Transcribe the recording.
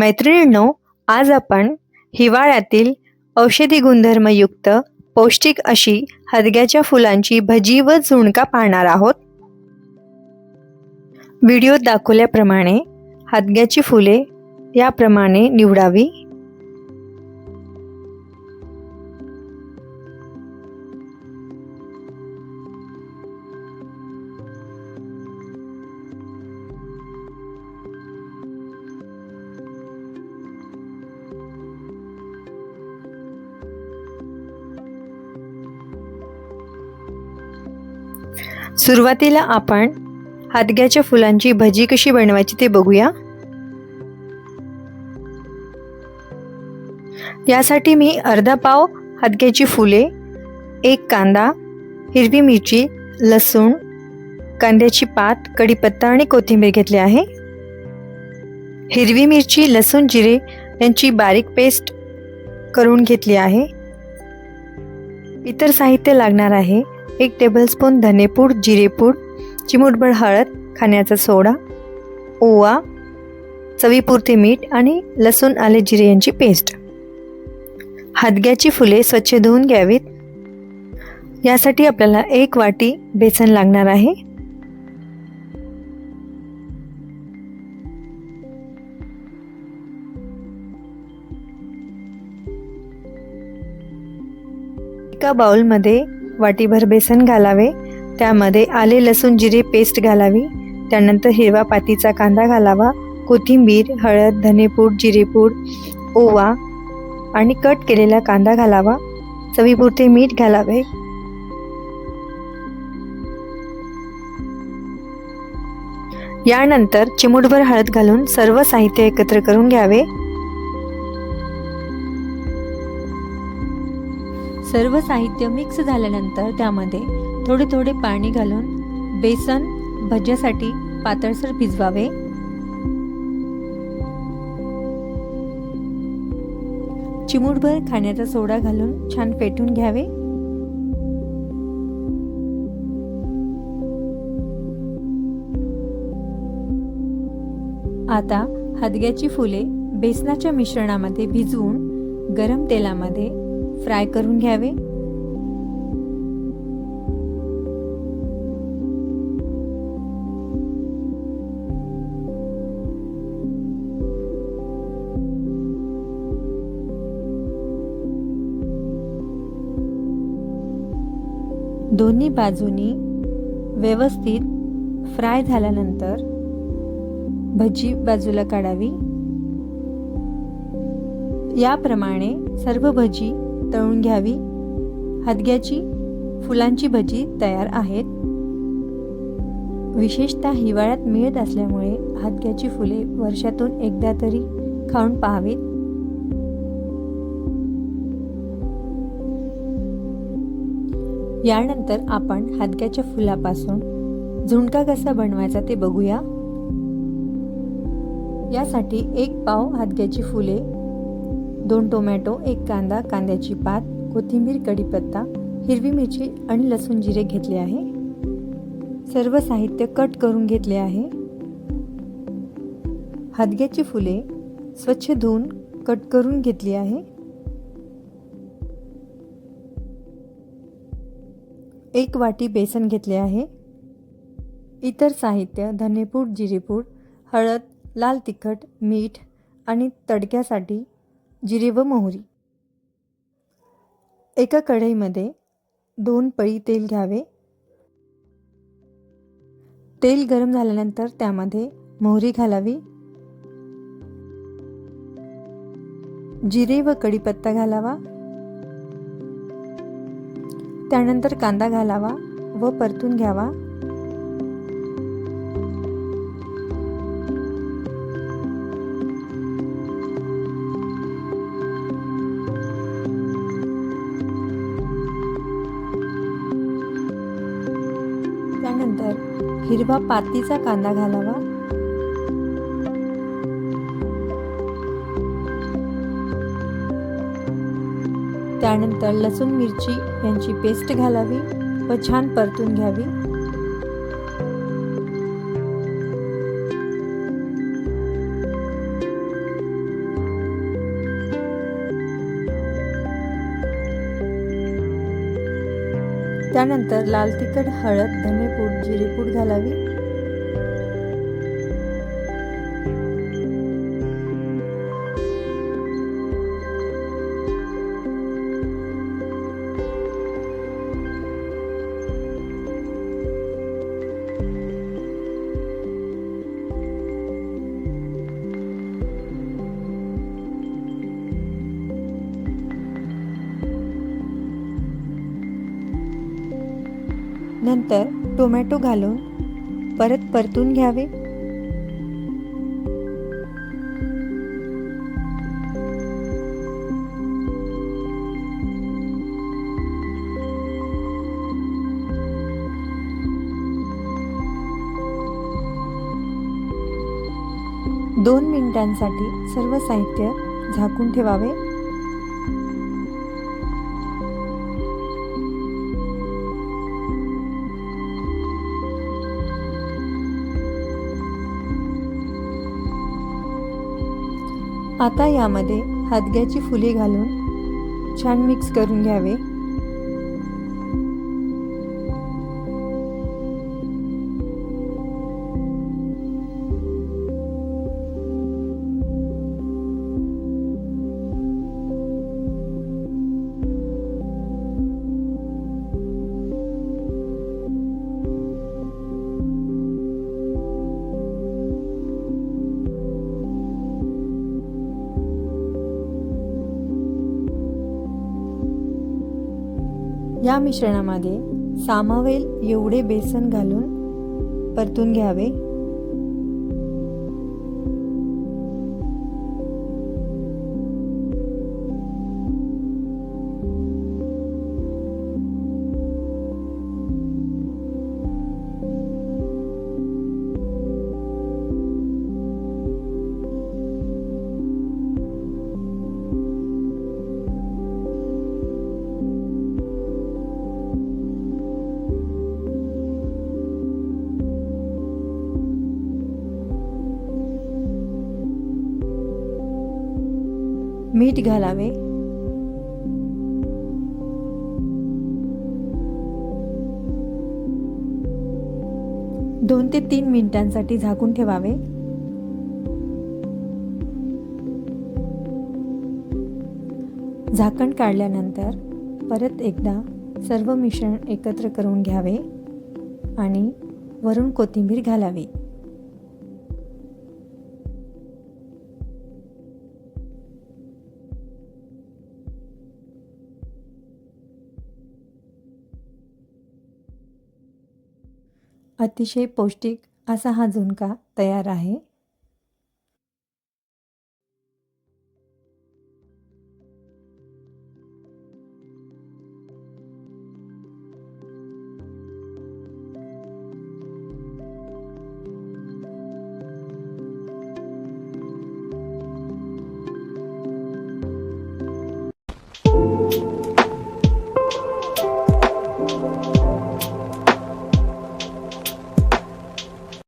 मैत्रिणींनो आज आपण हिवाळ्यातील औषधी गुणधर्मयुक्त पौष्टिक अशी हदग्याच्या फुलांची भजी व झुणका पाहणार आहोत. व्हिडिओत दाखवल्याप्रमाणे हदग्याची फुले याप्रमाणे निवडावी. सुरुवातीला आपण हादग्याच्या फुलांची भजी कशी बनवायची ते बघूया. यासाठी मी अर्धा पाव हादग्याची फुले एक कांदा हिरवी मिरची लसूण कांद्याची पात कढीपत्ता आणि कोथिंबीर घेतली आहे. हिरवी मिरची लसूण जिरे यांची बारीक पेस्ट करून घेतली आहे. इतर साहित्य लागणार आहे. एक टेबलस्पून धनेपूड जिरेपूड चिमूटभर हळद खाण्याचा सोडा ओवा चवीपुरते मीठ आणि लसूण आले जिरे यांची पेस्ट हादग्याची फुले स्वच्छ धुवून घ्यावीत. यासाठी आपल्याला एक वाटी बेसन लागणार आहे. एका बाउलमध्ये वाटीभर बेसन घालावे. त्यामध्ये आले लसूण जिरे पेस्ट घालावी. त्यानंतर हिरवा पातीचा कांदा घालावा. कोथिंबीर हळद धनेपूड जिरेपूड ओवा आणि कट केलेला कांदा घालावा. चवीपुरते मीठ घालावे. यानंतर चिमूटभर हळद घालून सर्व साहित्य एकत्र करून घ्यावे. सर्व साहित्य मिक्स झाल्यानंतर त्यामध्ये थोडे थोडे पाणी घालून बेसन भज्यासाठी पातळसर भिजवावे. चिमूटभर खाण्याचा सोडा घालून छान पेटून घ्यावे. आता हदग्याची फुले बेसनाच्या मिश्रणामध्ये भिजवून गरम तेलामध्ये फ्राय करून घ्यावे. दोन्ही बाजूनी व्यवस्थित फ्राय झाल्यानंतर भजी बाजूला काढावी. याप्रमाणे सर्व भजी तळून घ्यावी. हदग्याची फुलांची भजी तयार आहेत. विशेषतः हिवाळ्यात मिळत असल्यामुळे हदग्याची फुले वर्षातून एकदा तरी खाऊन पाहावीत. यानंतर आपण हादग्याच्या फुलापासून झुणका कसा बनवायचा ते बघूया. यासाठी एक पाव हादग्याची फुले दोन टोमॅटो एक कांदा कांद्याची पात कोथिंबीर कढीपत्ता हिरवी मिरची आणि लसूण जिरे घेतले आहे. सर्व साहित्य कट करून घेतले आहे. हादग्याची फुले स्वच्छ धुवून कट करून घेतली आहे. एक वाटी बेसन घेतले आहे. इतर साहित्य धनेपूड जिरेपूड हळद लाल तिखट मीठ आणि तडक्यासाठी जिरे व मोहरी. एका कढईमध्ये दोन पळी तेल घ्यावे. तेल गरम झाल्यानंतर त्यामध्ये मोहरी घालावी. जिरे व कढीपत्ता घालावा. त्यानंतर कांदा घालावा व परतून घ्यावा. हिरवा पातीचा कांदा घालावा. त्यानंतर लसूण मिरची यांची पेस्ट घालावी व छान परतून घ्यावी. त्यानंतर लाल तिखट हळद धने जिरेपूड घालावी? नंतर टोमॅटो घालून परत परतून घ्यावे. दोन मिनिटांसाठी सर्व साहित्य झाकून ठेवावे. आता यामध्ये हादग्याची फुले घालून छान मिक्स करून घ्यावे. या मिश्रणामध्ये सामावेल एवढे बेसन घालून परतून घ्यावे. पीठ घालावे. दोन ते तीन मिनिटांसाठी झाकून ठेवावे. झाकण काढल्यानंतर परत एकदा सर्व मिश्रण एकत्र करून घ्यावे आणि वरून कोथिंबीर घालावी. अतिशय पौष्टिक असा हा झुणका तयार आहे.